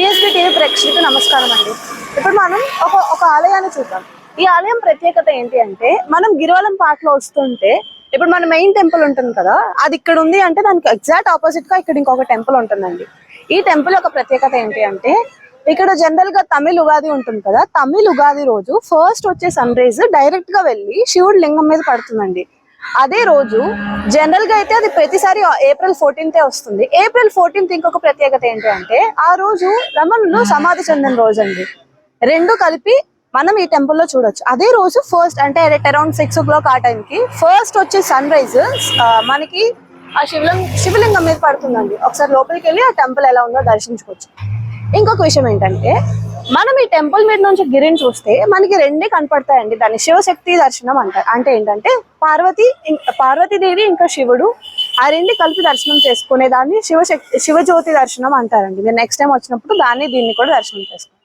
CSB TV ప్రేక్షకులకు నమస్కారం అండి. ఇప్పుడు మనం ఒక ఒక ఆలయాన్ని చూద్దాం. ఈ ఆలయం ప్రత్యేకత ఏంటి అంటే మనం గిరివలం పాటలో వస్తుంటే ఇప్పుడు మన మెయిన్ టెంపుల్ ఉంటుంది కదా అది ఇక్కడ ఉంది అంటే దానికి ఎగ్జాక్ట్ ఆపోజిట్గా ఇక్కడ ఇంకొక టెంపుల్ ఉంటుందండి. ఈ టెంపుల్ యొక్క ప్రత్యేకత ఏంటి అంటే ఇక్కడ జనరల్గా తమిళ ఉగాది ఉంటుంది కదా తమిళ ఉగాది రోజు ఫస్ట్ వచ్చే సన్ రైజ్ డైరెక్ట్గా వెళ్ళి శివుడు లింగం మీద పడుతుందండి. అదే రోజు జనరల్గా అయితే అది ప్రతిసారి ఏప్రిల్ ఫోర్టీన్త్ వస్తుంది. ఏప్రిల్ ఫోర్టీన్త్ ఇంకొక ప్రత్యేకత ఏంటి అంటే ఆ రోజు రమణులు సమాధి చెందిన రోజు అండి రెండు కలిపి మనం ఈ టెంపుల్లో చూడొచ్చు. అదే రోజు ఫస్ట్ అంటే అరౌండ్ సిక్స్ ఓ క్లాక్ ఆ టైంకి ఫస్ట్ వచ్చే సన్ రైజ్ మనకి ఆ శివలింగ శివలింగం మీద పడుతుందండి. ఒకసారి లోపలికి వెళ్ళి ఆ టెంపుల్ ఎలా ఉందో దర్శించుకోవచ్చు. ఇంకొక విషయం ఏంటంటే మనం ఈ టెంపుల్ మీద నుంచి గిరిని చూస్తే మనకి రెండే కనపడతాయండి. దాన్ని శివశక్తి దర్శనం అంటారు అంటే ఏంటంటే పార్వతి పార్వతీదేవి ఇంకా శివుడు ఆ రెండు కలిపి దర్శనం చేసుకునే దాన్ని శివశక్తి శివజ్యోతి దర్శనం అంటారండి. మీరు నెక్స్ట్ టైం వచ్చినప్పుడు దాన్ని దీన్ని కూడా దర్శనం చేసుకోండి.